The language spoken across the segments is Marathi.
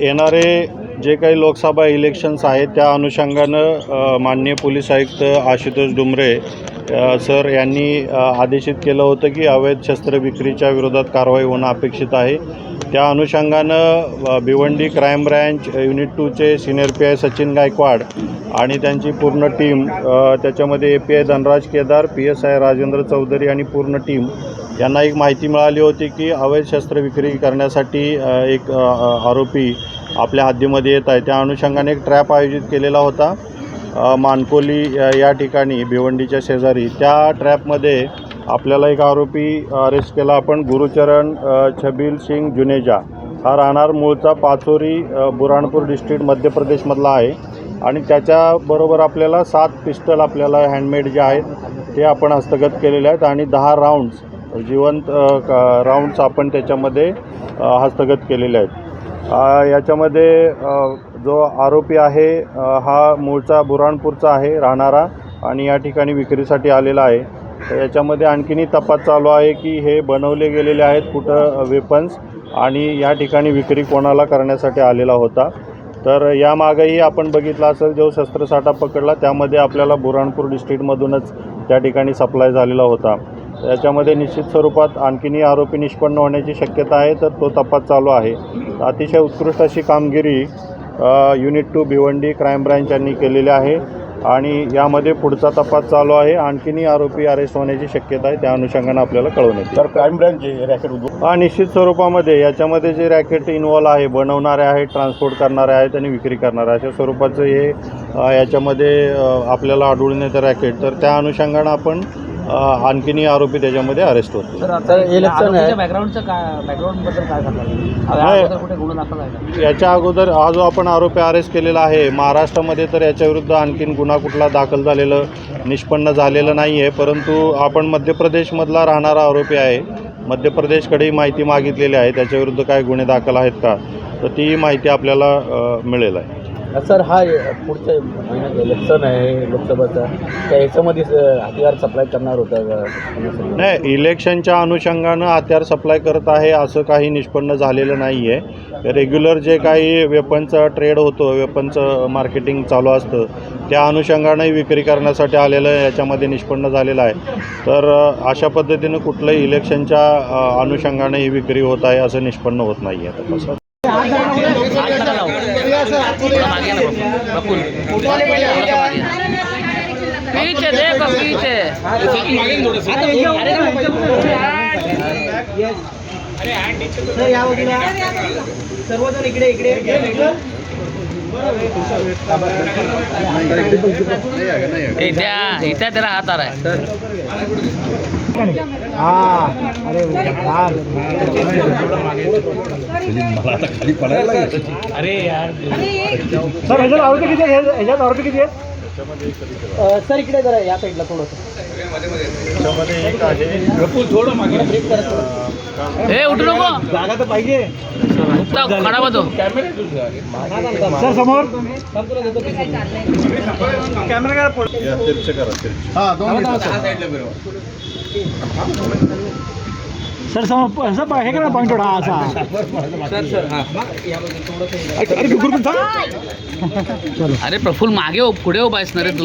येणारे जे काही लोकसभा इलेक्शन्स आहेत त्या अनुषंगानं माननीय पोलीस आयुक्त आशुतोष डुमरे सर यांनी आदेशित केलं होतं की अवैध शस्त्र विक्रीच्या विरोधात कारवाई होणं अपेक्षित आहे. त्या अनुषंगानं Bhiwandi crime branch unit टूचे senior P I Sachin Gaikwad आणि त्यांची पूर्ण टीम त्याच्यामध्ये A P I Dhanraj Kedar P S I Rajendra Chaudhari आणि पूर्ण टीम यांना एक माहिती मिळाली होती की अवैध शस्त्र विक्री करण्यासाठी एक आरोपी आपल्या हद्दीमध्ये येत आहे. त्या अनुषंगाने एक ट्रॅप आयोजित केलेला होता. मानकोली या ठिकाणी भिवंडीच्या शेजारी. त्या ट्रॅपमध्ये आपल्याला एक आरोपी अरेस्ट केला. आपण गुरुचरण छबील सिंग जुनेजा हा राहणार मूळचा पाचोरी बुराणपूर डिस्ट्रिक्ट मध्य प्रदेशमधला आहे. आणि त्याच्याबरोबर आपल्याला सात पिस्टल आपल्याला हँडमेड जे आहेत ते आपण हस्तगत केलेले आहेत. आणि दहा राऊंड्स जिवंत राऊंड्स आपण त्याच्यामध्ये हस्तगत केलेले आहेत. याच्यामध्ये जो आरोपी आहे हा मूळचा बुराणपूरचा आहे राहणारा आणि या ठिकाणी विक्रीसाठी आलेला आहे. तर याच्यामध्ये आणखीनही तपास चालू आहे की हे बनवले गेलेले आहेत कुठं वेपन्स आणि या ठिकाणी विक्री कोणाला करण्यासाठी आलेला होता. तर यामागेही आपण बघितलं असेल जो शस्त्रसाठा पकडला त्यामध्ये आपल्याला बुराणपूर डिस्ट्रिक्टमधूनच त्या ठिकाणी सप्लाय झालेला होता. याच्यामध्ये निश्चित स्वरूपात आणखीनही आरोपी निष्पन्न होण्याची शक्यता आहे तर तो तपास चालू आहे. अतिशय उत्कृष्ट अशी कामगिरी unit two Bhiwandi crime branch यांनी केलेली आहे आणि यामध्ये पुढचा तपास चालू आहे. आणखीनही आरोपी अरेस्ट होण्याची शक्यता आहे त्या अनुषंगानं आपल्याला कळवण्यात. तर क्राईम ब्रँच जे रॅकेट हा निश्चित स्वरूपामध्ये. याच्यामध्ये जे रॅकेट इन्वॉल्व आहे बनवणारे आहेत ट्रान्सपोर्ट करणारे आहेत आणि विक्री करणारे अशा स्वरूपाचं हे याच्यामध्ये आपल्याला आढळून येतं रॅकेट तर त्या अनुषंगानं आपण आणखीनही आरोपी त्याच्यामध्ये अरेस्ट का याच्या अगोदर हा जो आपण आरोपी अरेस्ट केलेला आहे महाराष्ट्रामध्ये तर याच्याविरुद्ध आणखीन गुन्हा कुठला दाखल झालेलं निष्पन्न झालेलं नाही आहे परंतु आपण मध्य प्रदेशमधला राहणारा आरोपी आहे. मध्य प्रदेशकडेही माहिती मागितलेली आहे त्याच्याविरुद्ध काय गुन्हे दाखल आहेत का? तर ती माहिती आपल्याला मिळेल आहे. सर हा पुढच्या महिन्यात इलेक्शन आहे लोकसभेचा. त्या ह्याच्यामध्ये हथियार सप्लाय करणार होता नाही इलेक्शनच्या अनुषंगानं हथियार सप्लाय करत आहे असं काही निष्पन्न झालेलं नाही आहे रेग्युलर जे काही वेपनचं ट्रेड होतो वेपनचं मार्केटिंग चालू असतं त्या अनुषंगानंही विक्री करण्यासाठी आलेलं याच्यामध्ये निष्पन्न झालेलं आहे. तर अशा पद्धतीनं कुठलंही इलेक्शनच्या अनुषंगाने ही विक्री होत आहे असं निष्पन्न होत नाही आहे तपासात पीछे देखो पीछे सर्वजण इकडे इकडे. इथ्या इथ्या त्याला हात आलाय हा अरे यार सर ह्याच्यात आरोपी किती आहे ह्याच्यात आरोपी किती आहेत सर इकडे जरा या साईडला थोडंसं त्याच्यामध्ये एक आहे हे उठू नको जागा तर पाहिजे उठता खडा बतो सर समोर कॅमेरा काय या तिरछे सर पा- हे करा पॉईंट हा असा. अरे प्रफुल मागे हो पुढे उभा आहेस ना रे तू.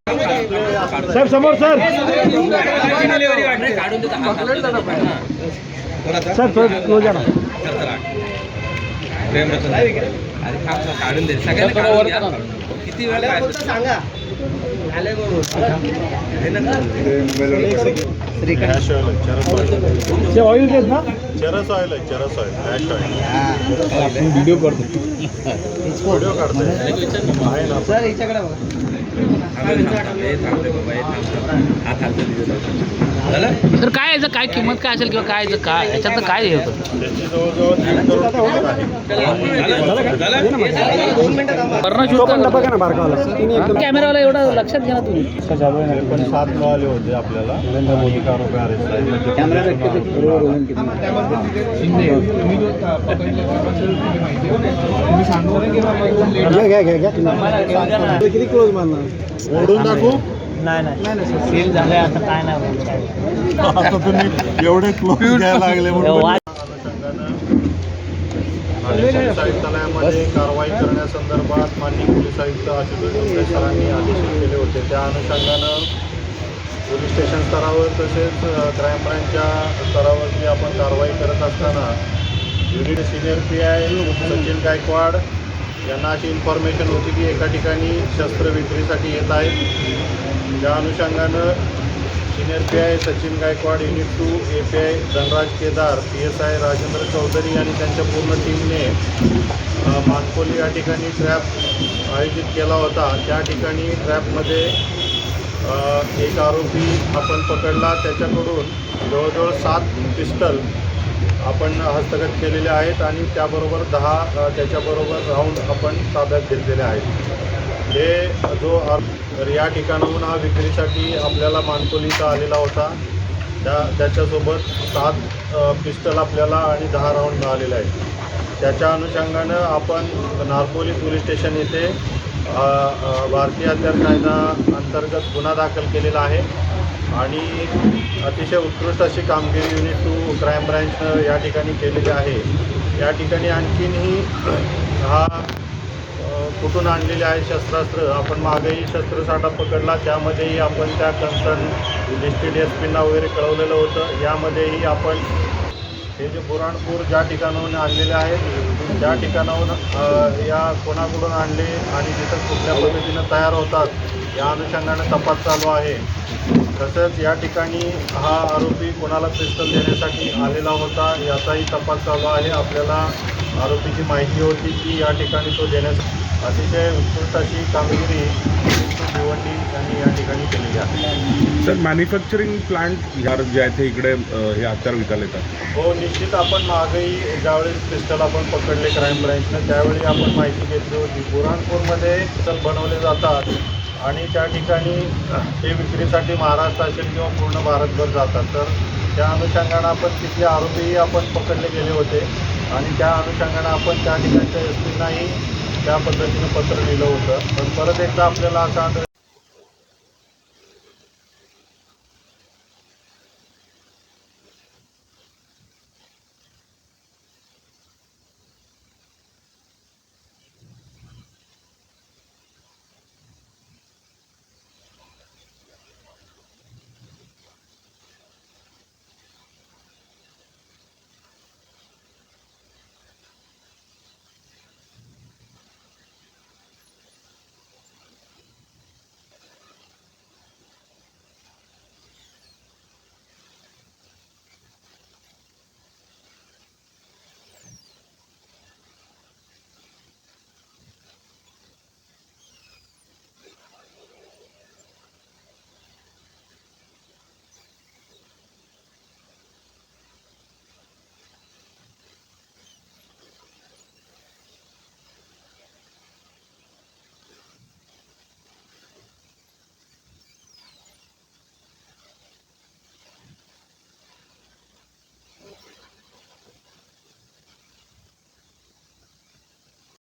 सर समोर सर. सर थोडं क्लोज आहे ना. Hash oil आहे, चरस oil. आहे. ते ऑइल घेत ना? चरस ऑइल आहे charas oil hash oil video काढतोय. व्हिडिओ काढतोय आहे ना. सर याच्याकडे बघा. तर काय याचं काय किंमत काय असेल किंवा काय याचं काय? याच्यात काय हे होतं? कॅमेरावाला एवढं लक्षात घ्या ना तुम्ही. सात होते आपल्याला किती क्लोज मारणार? ओढून दाखवू नाही नाही सील झालंय आता काय नाही आता तुम्ही एवढे क्लोज घ्यायला लागले म्हणून. कारवाई करण्यासंदर्भात माननीय पोलीस आयुक्त आशुतोष डोंगरे सरांनी आदेश केले होते. त्या अनुषंगानं पोलीस स्टेशन स्तरावर तसेच क्राईम ब्रँचच्या स्तरावरती आपण कारवाई करत असताना unit senior P I Sachin Gaikwad यांना अशी इन्फॉर्मेशन होती की एका ठिकाणी शस्त्र विक्रीसाठी येत आहेत त्या अनुषंगानं senior P I Sachin Gaikwad unit two A P I Dhanraj Kedar P S I Rajendra Chaudhari आणि त्यांच्या पूर्ण टीमने मानकोली या ठिकाणी ट्रॅप आयोजित केला होता. त्या ठिकाणी ट्रॅपमध्ये एक आरोपी आपण पकडला. त्याच्याकडून जवळजवळ सात पिस्टल आपण हस्तगत केलेले आहेत आणि त्याबरोबर दहा त्याच्याबरोबर राऊंड आपण ताब्यात घेतलेले आहेत. हे जो तर या ठिकाणाहून हा विक्रीसाठी आपल्याला मानकोलीचा आलेला होता. त्या त्याच्यासोबत सात पिस्टल आपल्याला आणि दहा राऊंड मिळालेले आहेत. त्याच्या अनुषंगानं आपण नारपोली पोलीस स्टेशन येथे भारतीय हत्यार कायदा अंतर्गत गुन्हा दाखल केलेला आहे. आणि अतिशय उत्कृष्ट अशी कामगिरी युनिट टू क्राईम ब्रँचनं या ठिकाणी केलेली आहे. या ठिकाणी आणखीनही हा कुठून आणलेले आहे शस्त्रास्त्र? आपण मागेही शस्त्रसाठा पकडला त्यामध्येही आपण त्या कन्सर्न डिस्ट्रिक्ट एस पींना वगैरे कळवलेलं होतं. यामध्येही आपण हे जे पुराणपूर ज्या ठिकाणाहून आणलेले आहेत त्या ठिकाणाहून या कोणाकडून आणले आणि तिथं कुठल्या पद्धतीनं तयार होतात या अनुषंगाने तपास चालू आहे. तसंच या ठिकाणी हा आरोपी कोणाला पिस्तल देण्यासाठी आलेला होता याचाही तपास चालू आहे. आपल्याला आरोपीची माहिती होती की या ठिकाणी तो देण्यासाठी अतिशय उत्कृष्ट अशी कामगिरी भिवंडी यांनी या ठिकाणी केलेली आहे सर मॅन्युफॅक्चरिंग प्लांट ह्या जे आहेत ते इकडे हे हत्यार विकायला येतात. हो निश्चित आपण मागेही ज्यावेळेस पिस्टल आपण पकडले क्राईम ब्रँचनं त्यावेळी आपण माहिती घेतली होती. बुराणपूरमध्ये पिस्टल बनवले जातात आणि त्या ठिकाणी हे विक्रीसाठी महाराष्ट्र असेल किंवा पूर्ण भारतभर जातात. तर त्या अनुषंगानं आपण तिथले आरोपीही आपण पकडले गेले होते आणि त्या अनुषंगानं आपण त्या ठिकाणच्या एस पींनाही त्या पद्धतीनं पत्र लिहिलं होतं. पण परत एकदा आपल्याला असं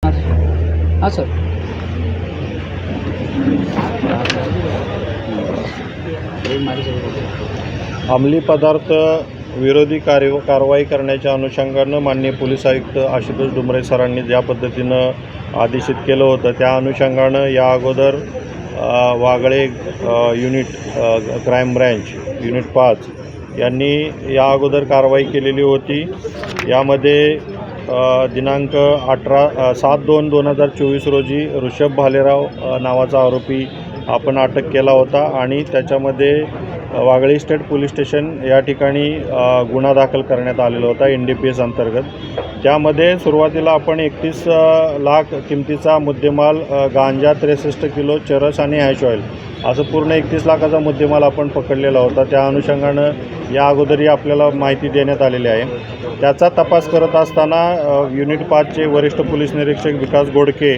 हां सर. अंमली पदार्थ विरोधी कार्य कारवाई करण्याच्या अनुषंगानं माननीय पोलीस आयुक्त आशुतोष डुमरे सरांनी ज्या पद्धतीनं आदेशित केलं होतं त्या अनुषंगानं या अगोदर Wagle unit crime branch unit पाच यांनी या अगोदर कारवाई केलेली होती. यामध्ये दिनांक अठरा सात दोन दोन हजार चोवीस रोजी ऋषभ भालेराव नावाचा आरोपी आपण अटक केला होता आणि त्याच्यामध्ये वागळी स्टेट पोलीस स्टेशन या ठिकाणी गुन्हा दाखल करण्यात आलेला होता एन डी पी एस अंतर्गत. त्यामध्ये सुरुवातीला आपण एकतीस लाख किमतीचा मुद्देमाल गांजा त्रेसष्ट किलो चरस आणि हॅश ऑइल असं पूर्ण एकतीस लाखाचा मुद्देमाल आपण पकडलेला होता. त्या अनुषंगानं या अगोदरही आपल्याला माहिती देण्यात आलेली आहे. त्याचा तपास करत असताना युनिट पाचचे वरिष्ठ पोलीस निरीक्षक Vikas Godke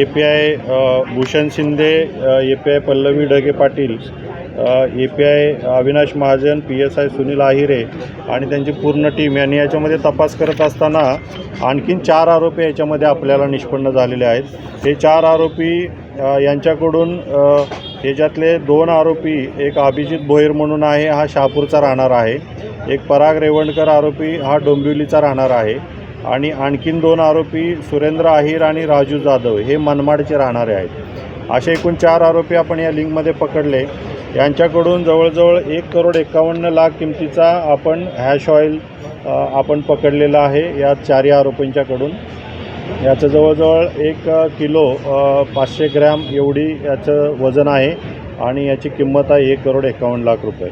A P I Bhushan Shinde A P I Pallavi Dhage Patil A P I Avinash Mahajan P S I Sunil Ahire आणि त्यांची पूर्ण टीम यांनी याच्यामध्ये तपास करत असताना आणखीन चार आरोपी याच्यामध्ये आपल्याला निष्पन्न झालेले आहेत. हे चार आरोपी यांच्याकडून याच्यातले दोन आरोपी एक अभिजित भोईर म्हणून आहे हा शहापूरचा राहणार आहे. एक पराग रेवणकर आरोपी हा डोंबिवलीचा राहणार आहे. आणि आणखीन दोन आरोपी सुरेंद्र आहिर आणि राजू जाधव हे मनमाडचे राहणारे आहेत. असे एकूण चार आरोपी आपण या लिंकमध्ये पकडले. यांच्याकडून जवळजवळ एक करोड एकावन्न लाख किमतीचा आपण हॅश ऑईल आपण पकडलेला आहे या चारही आरोपींच्याकडून. याचं जवळजवळ एक किलो पाचशे ग्रॅम एवढी याचं वजन आहे आणि याची किंमत आहे एक करोड एकावन्न लाख रुपये.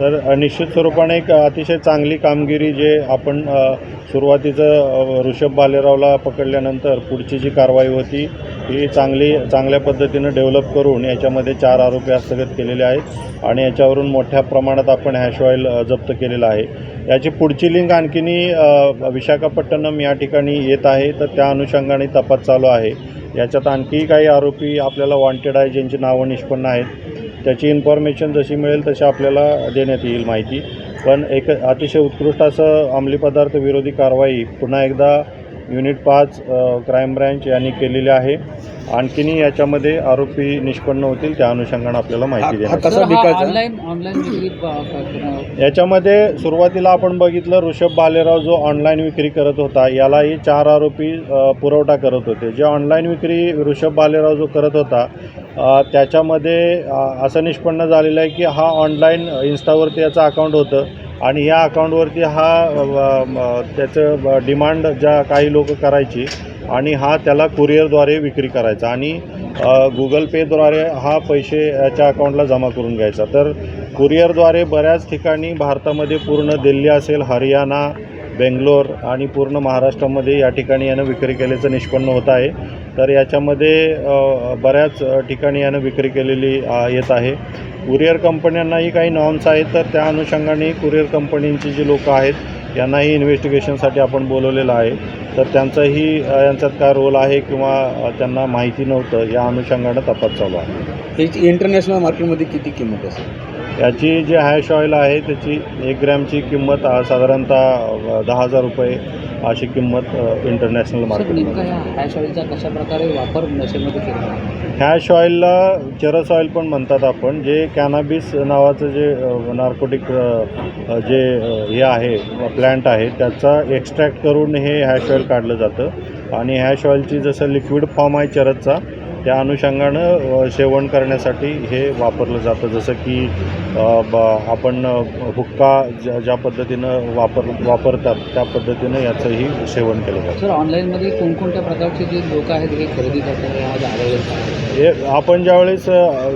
तर निश्चित स्वरूपाने एक अतिशय चांगली कामगिरी जे आपण सुरुवातीचं ऋषभ बालेरावला पकडल्यानंतर पुढची जी कारवाई होती ही चांगली चांगल्या पद्धतीनं डेव्हलप करून याच्यामध्ये चार आरोपी हस्तगत केलेले आहेत आणि याच्यावरून मोठ्या प्रमाणात आपण हॅश ऑइल जप्त केलेलं आहे. याची पुढची लिंक आणखीनही विशाखापट्टणम या ठिकाणी येत आहे तर त्या अनुषंगाने तपास चालू आहे. याच्यात आणखीही काही आरोपी आपल्याला वॉन्टेड आहे ज्यांची नावं निष्पन्न आहेत त्याची इन्फॉर्मेशन जशी मिळेल तशी आपल्याला देण्यात येईल माहिती. पण एक अतिशय उत्कृष्ट असं अंमली पदार्थ विरोधी कारवाई पुन्हा एकदा युनिट पाच क्राईम ब्रँच यांनी केलेली आहे. आणखीनही याच्यामध्ये आरोपी निष्पन्न होतील त्या अनुषंगानं आपल्याला माहिती हा याच्यामध्ये सुरुवातीला आपण बघितलं ऋषभ बालेराव जो ऑनलाईन विक्री करत होता यालाही चार आरोपी पुरवठा करत होते. जे ऑनलाईन विक्री ऋषभ बालेराव जो करत होता त्याच्यामध्ये असं निष्पन्न झालेलं आहे की हा ऑनलाईन इन्स्टावरती याचं अकाउंट होतं. आणि या अकाउंटवरती हा म, त्याचं डिमांड ज्या काही लोक करायची आणि हा त्याला कुरिअरद्वारे विक्री करायचा आणि गुगल पेद्वारे हा पैसे याच्या अकाउंटला जमा करून घ्यायचा. तर कुरिअरद्वारे बऱ्याच ठिकाणी भारतामध्ये पूर्ण दिल्ली असेल हरियाणा बेंगलोर आणि पूर्ण महाराष्ट्रामध्ये या ठिकाणी यानं विक्री केल्याचं निष्पन्न होत आहे. तर याच्यामध्ये बऱ्याच ठिकाणी यानं विक्री केलेली येत आहे. कुरिअर कंपन्यांनाही काही नॉर्म्स आहेत तर त्या अनुषंगाने कुरिअर कंपनींची जी लोकं आहेत यांनाही इन्व्हेस्टिगेशनसाठी आपण बोलवलेलं आहे. तर त्यांचाही यांच्यात काय रोल आहे किंवा त्यांना माहिती नव्हतं या अनुषंगानं तपास चालू आहे. याची इंटरनॅशनल मार्केटमध्ये किती किंमत असेल? याची जी हॅश ऑइल आहे त्याची एक ग्रॅमची किंमत साधारणतः दहा हजार रुपये अशी किंमत इंटरनॅशनल मार्केटमध्ये ह्या हॅश ऑइलचा कशा प्रकारे वापर नशेमध्ये केला? हॅश ऑइलला चरस ऑइल पण म्हणतात आपण जे कॅनाबिस नावाचं जे नार्कोटिक जे हे आहे प्लॅन्ट आहे त्याचा एक्स्ट्रॅक्ट करून हे हॅश ऑइल काढलं जातं आणि हॅश ऑइलची जसं लिक्विड फॉर्म आहे चरसचा त्या अनुषंगानं सेवन करण्यासाठी हे वापरलं जातं. जसं की आपण हुक्का ज्या ज्या पद्धतीनं वापर वापरतात त्या पद्धतीनं याचंही सेवन केलं जातं. सर ऑनलाईनमध्ये कोणकोणत्या प्रकारचे जे लोक आहेत हे खरेदी करतात हे आपण ज्यावेळेस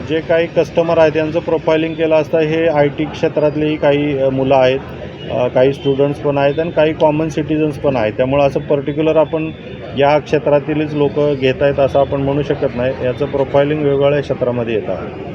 जे काही कस्टमर आहेत त्यांचं प्रोफायलिंग केलं असता हे आय टी क्षेत्रातलेही काही मुलं आहेत काही स्टुडंट्स पण आहेत आणि काही कॉमन सिटिझन्स पण आहेत. त्यामुळं असं पर्टिक्युलर आपण या क्षेत्रातीलच लोक घेत आहेत असं आपण म्हणू शकत नाही. याचं प्रोफायलिंग वेगवेगळ्या क्षेत्रामध्ये येत. आहे